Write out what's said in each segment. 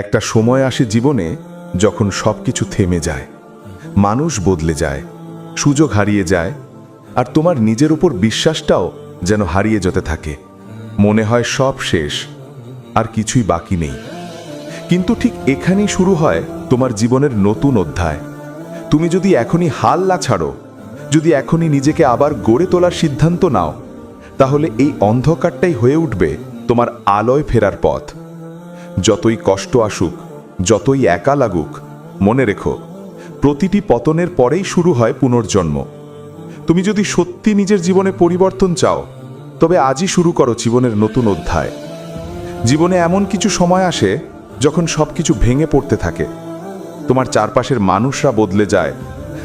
একটা সময় আসে জীবনে যখন সব কিছু থেমে যায়। মানুষ বদলে যায়, সুযোগ হারিয়ে যায়, আর তোমার নিজের উপর বিশ্বাসটাও যেন হারিয়ে যেতে থাকে। মনে হয় সব শেষ, আর কিছুই বাকি নেই। কিন্তু ঠিক এখানেই শুরু হয় তোমার জীবনের নতুন অধ্যায়। তুমি যদি এখনই হাল না ছাড়ো, যদি এখনই নিজেকে আবার গড়ে তোলার সিদ্ধান্ত নাও, তাহলে এই অন্ধকারটাই হয়ে উঠবে তোমার আলোয় ফেরার পথ। যতই কষ্ট আসুক, যতই একা লাগুক, মনে রেখো, প্রতিটি পতনের পরেই শুরু হয় পুনর্জন্ম। তুমি যদি সত্যি নিজের জীবনে পরিবর্তন চাও, তবে আজই শুরু করো জীবনের নতুন অধ্যায়। জীবনে এমন কিছু সময় আসে যখন সব কিছু ভেঙে পড়তে থাকে। তোমার চারপাশের মানুষরা বদলে যায়।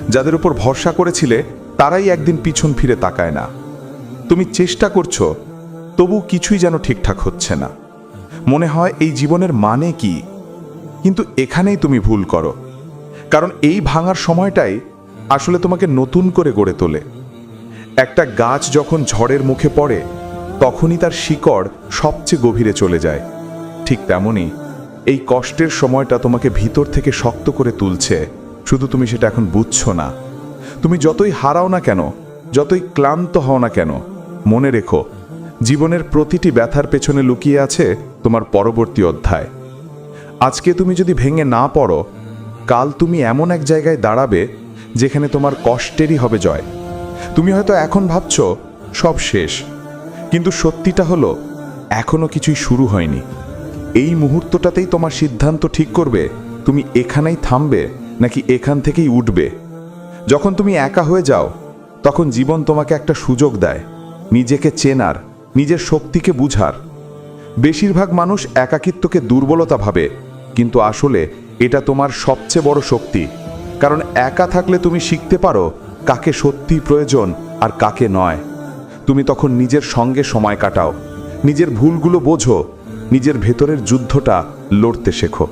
যাদের উপর ভরসা করেছিলে, তারাই একদিন পিছন ফিরে তাকায় না। তুমি চেষ্টা করছ, তবু কিছুই যেন ঠিকঠাক হচ্ছে না। মনে হয় এই জীবনের মানে কি? কিন্তু এখানেই তুমি ভুল করো। কারণ এই ভাঙার সময়টাই আসলে তোমাকে নতুন করে গড়ে তোলে। একটা গাছ যখন ঝড়ের মুখে পড়ে, তখনই তার শিকড় সবচেয়ে গভীরে চলে যায়। ঠিক তেমনই এই কষ্টের সময়টা তোমাকে ভিতর থেকে শক্ত করে তুলছে। শুধু তুমি সেটা এখন বুঝছ না। তুমি যতই হারাও না কেন, যতই ক্লান্ত হও না কেন, মনে রেখো, জীবনের প্রতিটি ব্যথার পেছনে লুকিয়ে আছে তোমার পরবর্তী অধ্যায়। আজকে তুমি যদি ভেঙে না পড়ো, কাল তুমি এমন এক জায়গায় দাঁড়াবে, যেখানে তোমার কষ্টেরই হবে জয়। তুমি হয়তো এখন ভাবছ, সব শেষ। কিন্তু সত্যিটা হলো, এখনও কিছুই শুরু হয়নি। এই মুহূর্তটাতেই তোমার সিদ্ধান্ত ঠিক করবে, তুমি এখানেই থামবে, নাকি এখান থেকেই উঠবে। যখন তুমি একা হয়ে যাও, তখন জীবন তোমাকে একটা সুযোগ দেয়। নিজেকে চেনার, নিজের শক্তিকে বুঝার। বেশিরভাগ মানুষ একাকিত্বকে দুর্বলতা ভাবে, কিন্তু আসলে এটা তোমার সবচেয়ে বড় শক্তি। কারণ একা থাকলে তুমি শিখতে পারো কাকে সত্যি প্রয়োজন আর কাকে নয়। তুমি তখন নিজের সঙ্গে সময় কাটাও, নিজের ভুলগুলো বোঝো, নিজের ভেতরের যুদ্ধটা লড়তে শেখো।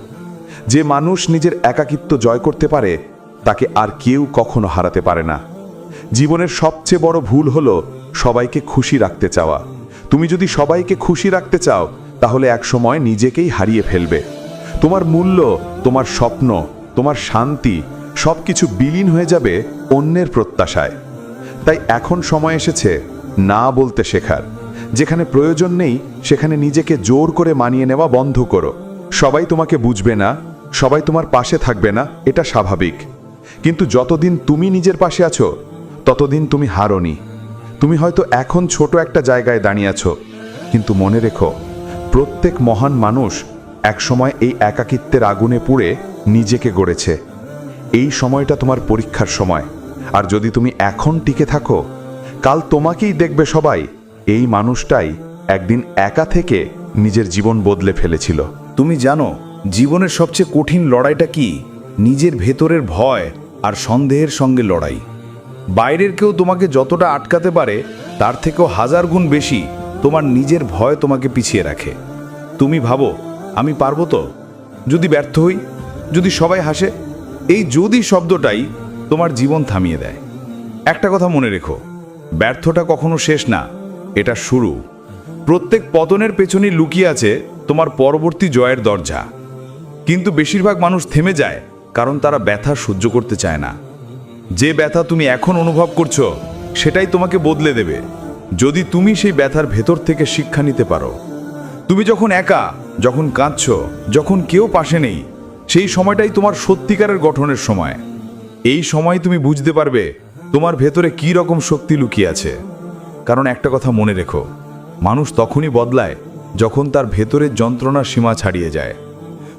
যে মানুষ নিজের একাকিত্ব জয় করতে পারে, তাকে আর কেউ কখনো হারাতে পারে না। জীবনের সবচেয়ে বড় ভুল হলো সবাইকে খুশি রাখতে চাওয়া। তুমি যদি সবাইকে খুশি রাখতে চাও, তাহলে একসময় নিজেকেই হারিয়ে ফেলবে। তোমার মূল্য, তোমার স্বপ্ন, তোমার শান্তি সব কিছু বিলীন হয়ে যাবে অন্যের প্রত্যাশায়। তাই এখন সময় এসেছে না বলতে শেখার। যেখানে প্রয়োজন নেই, সেখানে নিজেকে জোর করে মানিয়ে নেওয়া বন্ধ করো। সবাই তোমাকে বুঝবে না, সবাই তোমার পাশে থাকবে না, এটা স্বাভাবিক। কিন্তু যতদিন তুমি নিজের পাশে আছো, ততদিন তুমি হারনি। তুমি হয়তো এখন ছোট একটা জায়গায় দাঁড়িয়ে আছো, কিন্তু মনে রেখো, প্রত্যেক মহান মানুষ একসময় এই একাকিত্বের আগুনে পুড়ে নিজেকে গড়েছে। এই সময়টা তোমার পরীক্ষার সময়। আর যদি তুমি এখন টিকে থাকো, কাল তোমাকেই দেখবে সবাই। এই মানুষটাই একদিন একা থেকে নিজের জীবন বদলে ফেলেছিল। তুমি জানো, জীবনের সবচেয়ে কঠিন লড়াইটা কি? নিজের ভেতরের ভয় আর সন্দেহের সঙ্গে লড়াই। বাইরের কেউ তোমাকে যতটা আটকাতে পারে, তার থেকেও হাজার গুণ বেশি তোমার নিজের ভয় তোমাকে পিছিয়ে রাখে। তুমি ভাবো, আমি পারব তো? যদি ব্যর্থ হই, যদি সবাই হাসে, এই যদি শব্দটাই তোমার জীবন থামিয়ে দেয়। একটা কথা মনে রেখো, ব্যর্থটা কখনো শেষ না, এটা শুরু। প্রত্যেক পতনের পেছনে লুকিয়ে আছে তোমার পরবর্তী জয়ের দরজা। কিন্তু বেশিরভাগ মানুষ থেমে যায় কারণ তারা ব্যথা সহ্য করতে চায় না। যে ব্যথা তুমি এখন অনুভব করছ, সেটাই তোমাকে বদলে দেবে। যদি তুমি সেই ব্যথার ভেতর থেকে শিক্ষা নিতে পারো। তুমি যখন একা, যখন কাঁদছ, যখন কেউ পাশে নেই, সেই সময়টাই তোমার সত্যিকারের গঠনের সময়। এই সময় তুমি বুঝতে পারবে তোমার ভেতরে কী রকম শক্তি লুকিয়ে আছে। কারণ একটা কথা মনে রেখো, মানুষ তখনই বদলায় যখন তার ভেতরের যন্ত্রণার সীমা ছাড়িয়ে যায়।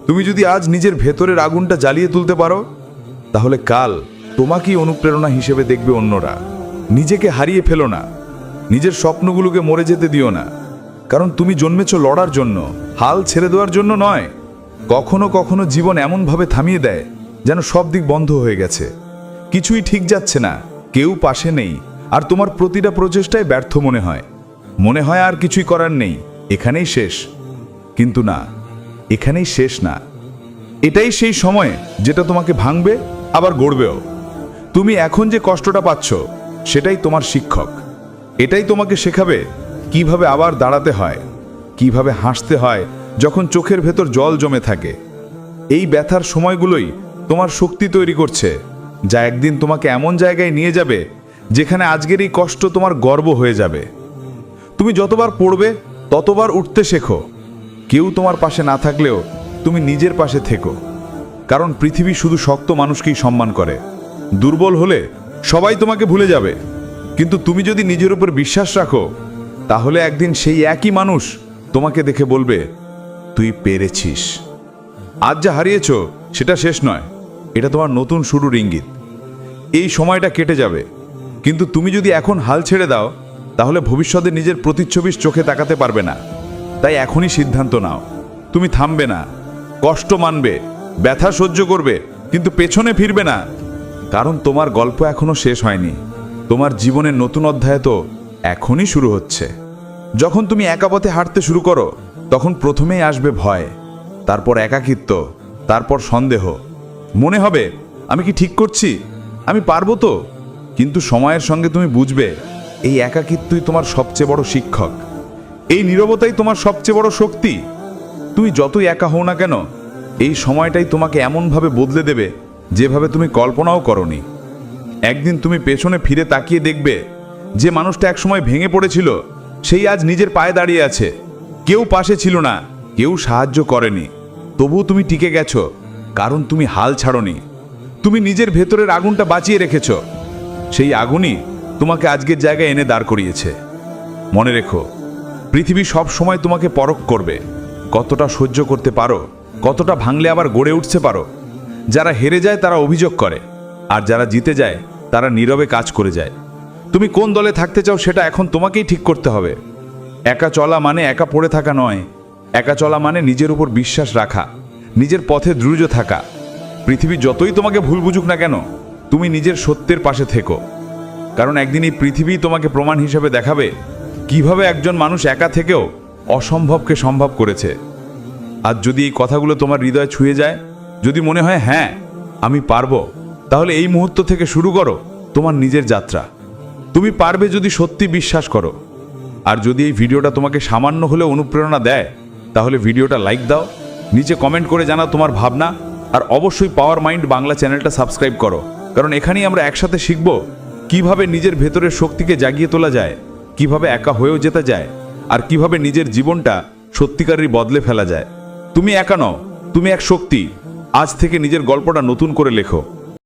তুমি যদি আজ নিজের ভেতরের আগুনটা জ্বালিয়ে তুলতে পারো, তাহলে কাল তোমাকেই অনুপ্রেরণা হিসেবে দেখবে অন্যরা। নিজেকে হারিয়ে ফেলো না। নিজের স্বপ্নগুলোকে মরে যেতে দিও না। কারণ তুমি জন্মেছ লড়ার জন্য, হাল ছেড়ে দেওয়ার জন্য নয়। কখনো কখনো জীবন এমনভাবে থামিয়ে দেয়, যেন সব দিক বন্ধ হয়ে গেছে। কিছুই ঠিক যাচ্ছে না, কেউ পাশে নেই, আর তোমার প্রতিটা প্রচেষ্টায় ব্যর্থ মনে হয়। মনে হয় আর কিছুই করার নেই, এখানেই শেষ। কিন্তু না, এখানেই শেষ না। এটাই সেই সময়, যেটা তোমাকে ভাঙবে, আবার গড়বেও। তুমি এখন যে কষ্টটা পাচ্ছ, সেটাই তোমার শিক্ষক। এটাই তোমাকে শেখাবে কীভাবে আবার দাঁড়াতে হয়, কীভাবে হাসতে হয় যখন চোখের ভেতর জল জমে থাকে। এই ব্যথার সময়গুলোই তোমার শক্তি তৈরি করছে, যা একদিন তোমাকে এমন জায়গায় নিয়ে যাবে যেখানে আজকের এই কষ্ট তোমার গর্ব হয়ে যাবে। তুমি যতবার পড়বে, ততবার উঠতে শেখো। কেউ তোমার পাশে না থাকলেও তুমি নিজের পাশে থেকো। কারণ পৃথিবী শুধু শক্ত মানুষকেই সম্মান করে। দুর্বল হলে সবাই তোমাকে ভুলে যাবে। কিন্তু তুমি যদি নিজের উপর বিশ্বাস রাখো, তাহলে একদিন সেই একই মানুষ তোমাকে দেখে বলবে, তুই পেরেছিস। আজ যা হারিয়েছ, সেটা শেষ নয়। এটা তোমার নতুন শুরুর ইঙ্গিত। এই সময়টা কেটে যাবে। কিন্তু তুমি যদি এখন হাল ছেড়ে দাও, তাহলে ভবিষ্যতে নিজের প্রতিচ্ছবির চোখে তাকাতে পারবে না। তাই এখনই সিদ্ধান্ত নাও। তুমি থামবে না। কষ্ট মানবে, ব্যথা সহ্য করবে, কিন্তু পেছনে ফিরবে না। কারণ তোমার গল্প এখনও শেষ হয়নি। তোমার জীবনের নতুন অধ্যায় তো এখনই শুরু হচ্ছে। যখন তুমি একা পথে হাঁটতে শুরু করো, তখন প্রথমেই আসবে ভয়, তারপর একাকিত্ব, তারপর সন্দেহ। মনে হবে, আমি কি ঠিক করছি? আমি পারব তো? কিন্তু সময়ের সঙ্গে তুমি বুঝবে, এই একাকিত্বই তোমার সবচেয়ে বড় শিক্ষক। এই নীরবতাই তোমার সবচেয়ে বড় শক্তি। তুমি যতই একা হও না কেন, এই সময়টাই তোমাকে এমনভাবে বদলে দেবে যেভাবে তুমি কল্পনাও করনি। একদিন তুমি পেছনে ফিরে তাকিয়ে দেখবে, যে মানুষটা একসময় ভেঙে পড়েছিল, সেই আজ নিজের পায়ে দাঁড়িয়ে আছে। কেউ পাশে ছিল না, কেউ সাহায্য করেনি। তবুও তুমি টিকে গেছো, কারণ তুমি হাল ছাড়নি। তুমি নিজের ভেতরের আগুনটা বাঁচিয়ে রেখেছ। সেই আগুনই তোমাকে আজকের জায়গায় এনে দাঁড় করিয়েছে। মনে রেখো, পৃথিবী সব সময় তোমাকে পরখ করবে। কতটা সহ্য করতে পারো, কতটা ভাঙলে আবার গড়ে উঠতে পারো। যারা হেরে যায় তারা অভিযোগ করে, আর যারা জিতে যায়, তারা নীরবে কাজ করে যায়। তুমি কোন দলে থাকতে চাও সেটা এখন তোমাকেই ঠিক করতে হবে। একা চলা মানে একা পড়ে থাকা নয়। একা চলা মানে নিজের উপর বিশ্বাস রাখা, নিজের পথে দ্রুজ থাকা। পৃথিবী যতই তোমাকে ভুল বুঝুক না কেন, তুমি নিজের সত্যের পাশে থেকো। কারণ একদিন এই পৃথিবী তোমাকে প্রমাণ হিসেবে দেখাবে কীভাবে একজন মানুষ একা থেকেও অসম্ভবকে সম্ভব করেছে। আর যদি এই কথাগুলো তোমার হৃদয় ছুঁয়ে যায় যদি মনে হয় হ্যাঁ আমি পারব, তাহলে এই মুহূর্ত থেকে শুরু করো তোমার নিজের যাত্রা। তুমি পারবে যদি সত্যি বিশ্বাস করো। আর যদি এই ভিডিওটা তোমাকে সামান্য হলেও অনুপ্রেরণা দেয়, তাহলে ভিডিওটা লাইক দাও, নিচে কমেন্ট করে জানা তোমার ভাবনা, আর অবশ্যই পাওয়ার মাইন্ড বাংলা চ্যানেলটা সাবস্ক্রাইব করো। কারণ এখানেই আমরা একসাথে শিখব কীভাবে নিজের ভেতরের শক্তিকে জাগিয়ে তোলা যায়, কীভাবে একা হয়েও যেতে যায়, আর কীভাবে নিজের জীবনটা সত্যিকারই বদলে ফেলা যায়। তুমি একা নও, তুমি এক শক্তি। আজ থেকে নিজের গল্পটা নতুন করে লেখো।